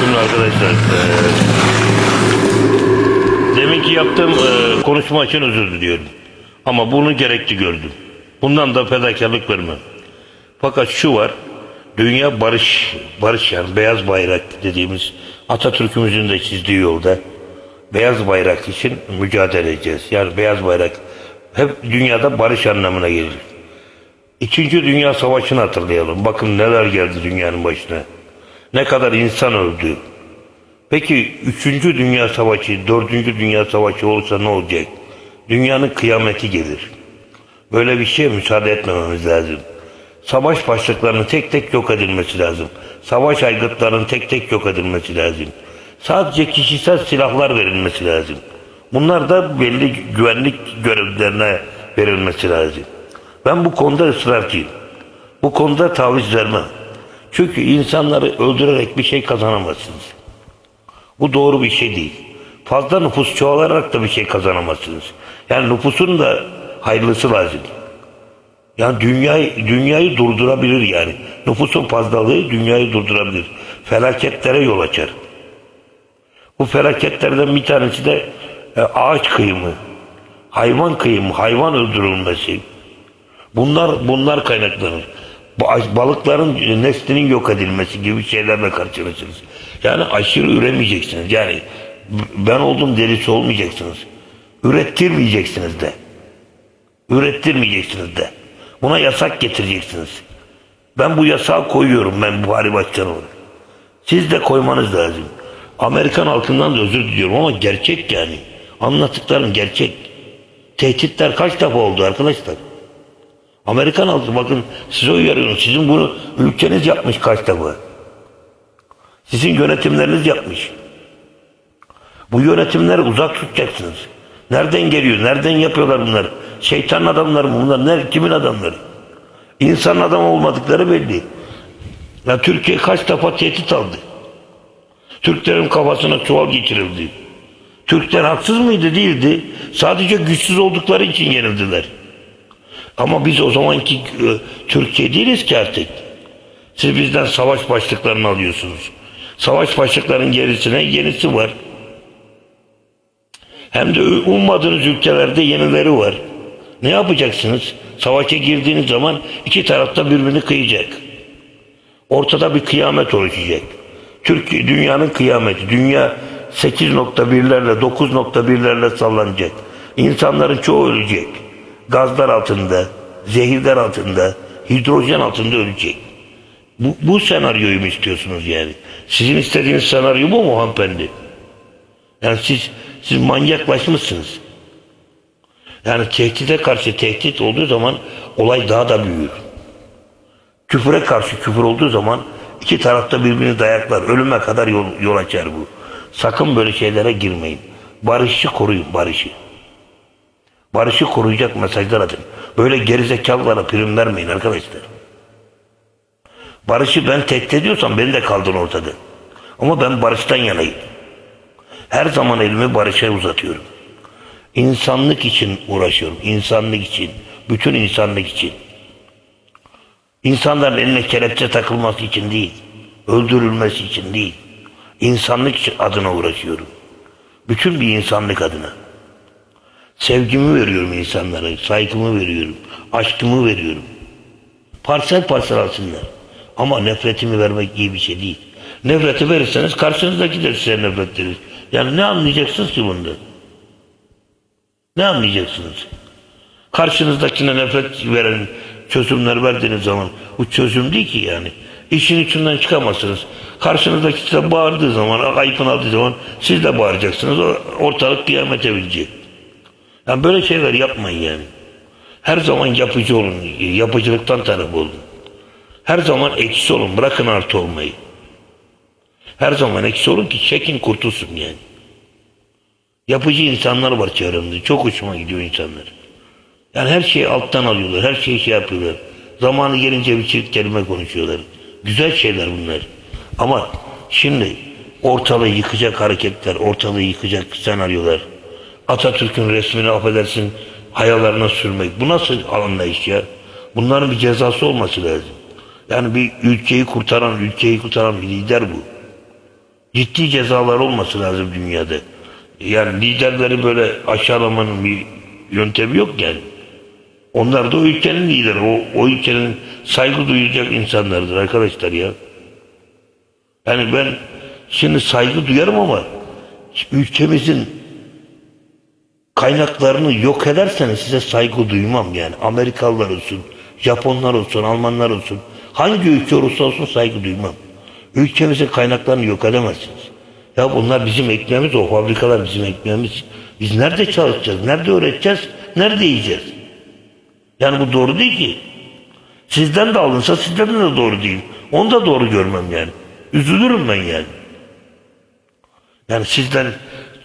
Şimdi arkadaşlar eee demin ki yaptığım eee, konuşma için özür diliyorum. Ama bunu gerekli gördüm. Bundan da fedakarlık vermem. Fakat şu var. Dünya barış, barış yani beyaz bayrak dediğimiz Atatürk'ümüzün de çizdiği yolda beyaz bayrak için mücadele edeceğiz. Yani beyaz bayrak hep dünyada barış anlamına gelir. İkinci Dünya Savaşı'nı hatırlayalım. Bakın neler geldi dünyanın başına. Ne kadar insan öldü. Peki üçüncü Dünya Savaşı, dördüncü Dünya Savaşı olsa ne olacak? Dünyanın kıyameti gelir. Böyle bir şeye müsaade etmememiz lazım. Savaş başlıklarının tek tek yok edilmesi lazım. Savaş aygıtlarının tek tek yok edilmesi lazım. Sadece kişisel silahlar verilmesi lazım. Bunlar da belli güvenlik görevlilerine verilmesi lazım. Ben bu konuda ısrarcıyım. Bu konuda taviz vermem. Çünkü insanları öldürerek bir şey kazanamazsınız. Bu doğru bir şey değil. Fazla nüfus çoğalarak da bir şey kazanamazsınız. Yani nüfusun da hayırlısı lazım. Yani dünyayı, dünyayı durdurabilir yani. Nüfusun fazlalığı dünyayı durdurabilir. Felaketlere yol açar. Bu felaketlerden bir tanesi de e, ağaç kıyımı, hayvan kıyımı, hayvan öldürülmesi. Bunlar bunlar kaynaklanır. Ba- Balıkların neslinin yok edilmesi gibi şeylerle karşılaşırız. Yani aşırı üremeyeceksiniz. Yani ben oldum delisi olmayacaksınız. Ürettirmeyeceksiniz de. Ürettirmeyeceksiniz de. Buna yasak getireceksiniz. Ben bu yasağı koyuyorum ben Buhari Başkanı olarak. Siz de koymanız lazım. Amerikan halkından da özür diliyorum ama gerçek yani. Anlattıklarım gerçek. Tehditler kaç defa oldu arkadaşlar? Amerikan halkı bakın size uyarıyorum. Sizin bunu ülkeniz yapmış kaç defa. Sizin yönetimleriniz yapmış. Bu yönetimleri uzak tutacaksınız. Nereden geliyor? Nereden yapıyorlar bunlar? Şeytan adamları mı bunlar? Ner, kimin adamları? İnsan adam olmadıkları belli. Ya Türkiye kaç defa tehdit aldı? Türklerin kafasına çuval geçirildi. Türkler haksız mıydı? Değildi. Sadece güçsüz oldukları için yenildiler. Ama biz o zamanki e, Türkiye değiliz ki artık. Siz bizden savaş başlıklarını alıyorsunuz. Savaş başlıklarının gerisine yenisi var. Hem de ummadığınız ülkelerde yenileri var. Ne yapacaksınız? Savaşa girdiğiniz zaman iki tarafta birbirini kıyacak. Ortada bir kıyamet oluşacak. Türkiye dünyanın kıyameti. Dünya 8.1'lerle 9.1'lerle sallanacak. İnsanların çoğu ölecek. Gazlar altında, zehirler altında, hidrojen altında ölecek. Bu, bu senaryoyu mu istiyorsunuz yani? Sizin istediğiniz senaryo bu mu hanımefendi? Yani siz, siz manyaklaşmışsınız. Yani tehdide karşı tehdit olduğu zaman olay daha da büyür. Küfüre karşı küfür olduğu zaman iki tarafta birbirini dayaklar. Ölüme kadar yol, yol açar bu. Sakın böyle şeylere girmeyin. Barışı koruyun, barışı. Barışı koruyacak mesajlar atın. Böyle gerizekalılara prim vermeyin arkadaşlar. Barışı ben tehdit ediyorsam beni de kaldırın ortada. Ama ben barıştan yanayım. Her zaman elimi barışa uzatıyorum. İnsanlık için uğraşıyorum. İnsanlık için. Bütün insanlık için. İnsanların eline kelepçe takılması için değil. Öldürülmesi için değil. İnsanlık adına uğraşıyorum. Bütün bir insanlık adına. Sevgimi veriyorum insanlara. Saygımı veriyorum. Aşkımı veriyorum. Parsel parsel alsınlar. Ama nefretimi vermek iyi bir şey değil. Nefreti verirseniz karşınızdaki de size nefret verir. Yani ne anlayacaksınız ki bunda? Ne anlayacaksınız? Karşınızdakine nefret veren çözümler verdiğiniz zaman bu çözüm değil ki yani. İşin içinden çıkamazsınız. Karşınızdaki size bağırdığı zaman, ayıpın aldığı zaman siz de bağıracaksınız. Ortalık kıyamete binecek. Yani böyle şeyler yapmayın yani. Her zaman yapıcı olun. Yapıcılıktan taraf olun. Her zaman eksi olun. Bırakın artı olmayı. Her zaman eksi olun ki çekin kurtulsun yani. Yapıcı insanlar var çevremde. Çok hoşuma gidiyor insanlar. Yani her şeyi alttan alıyorlar. Her şeyi şey yapıyorlar. Zamanı gelince bir çift kelime konuşuyorlar. Güzel şeyler bunlar. Ama şimdi ortalığı yıkacak hareketler, ortalığı yıkacak senaryolar. Atatürk'ün resmini affedersin hayallerine sürmek. Bu nasıl anlayış ya? Bunların bir cezası olması lazım. Yani bir ülkeyi kurtaran, ülkeyi kurtaran bir lider bu. ciddi cezalar olması lazım dünyada. Yani liderleri böyle aşağılamanın bir yöntemi yok yani. Onlar da o ülkenin lideri. O, o ülkenin saygı duyacak insanlardır arkadaşlar ya. Yani ben şimdi saygı duyarım ama ülkemizin kaynaklarını yok ederseniz size saygı duymam yani. Amerikalılar olsun, Japonlar olsun, Almanlar olsun. Hangi ülke olursa olsun saygı duymam. Ülkemizin kaynaklarını yok edemezsiniz. Ya bunlar bizim ekmeğimiz, o fabrikalar bizim ekmeğimiz. Biz nerede çalışacağız, nerede öğreteceğiz, nerede yiyeceğiz? Yani bu doğru değil ki. Sizden de alınsa sizden de doğru değil. Onu da doğru görmem yani. Üzülürüm ben yani. Yani sizden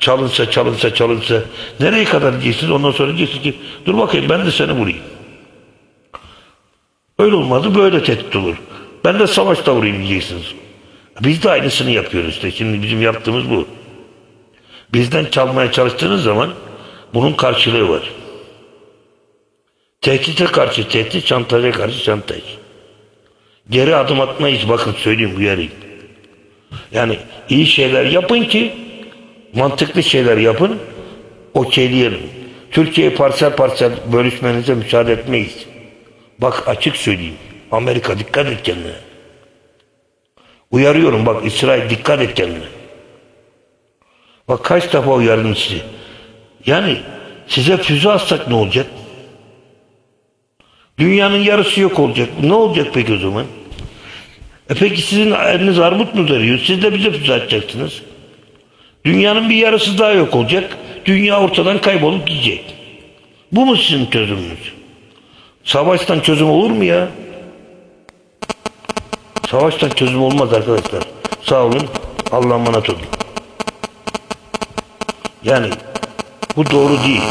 çalınsa çalınsa çalınsa nereye kadar diyeceksiniz ondan sonra diyeceksiniz ki dur bakayım ben de seni vurayım. Öyle olmadı böyle tehdit olur. Ben de savaşta vurayım diyeceksiniz. Biz de aynısını yapıyoruz işte. Şimdi bizim yaptığımız bu. Bizden çalmaya çalıştığınız zaman bunun karşılığı var. Tehdite karşı tehdit, şantaja karşı şantaj. Geri adım atmayız bakın söyleyeyim uyarayım. Yani iyi şeyler yapın ki mantıklı şeyler yapın okeyleyelim. Türkiye'yi parsel parsel bölüşmenize müsaade etmeyiz. Bak açık söyleyeyim. Amerika dikkat et kendine. Uyarıyorum bak İsrail dikkat et kendine. Bak kaç defa uyardım sizi. Yani size füze atsak ne olacak? Dünyanın yarısı yok olacak. Ne olacak peki o zaman? E peki sizin eliniz armut mu darıyor? Siz de bize füze atacaksınız. Dünyanın bir yarısı daha yok olacak. Dünya ortadan kaybolup gidecek. Bu mu sizin çözümünüz? Savaştan çözüm olur mu ya? Savaştan çözüm olmaz arkadaşlar. Sağ olun. Allah'a emanet olun. Yani bu doğru değil.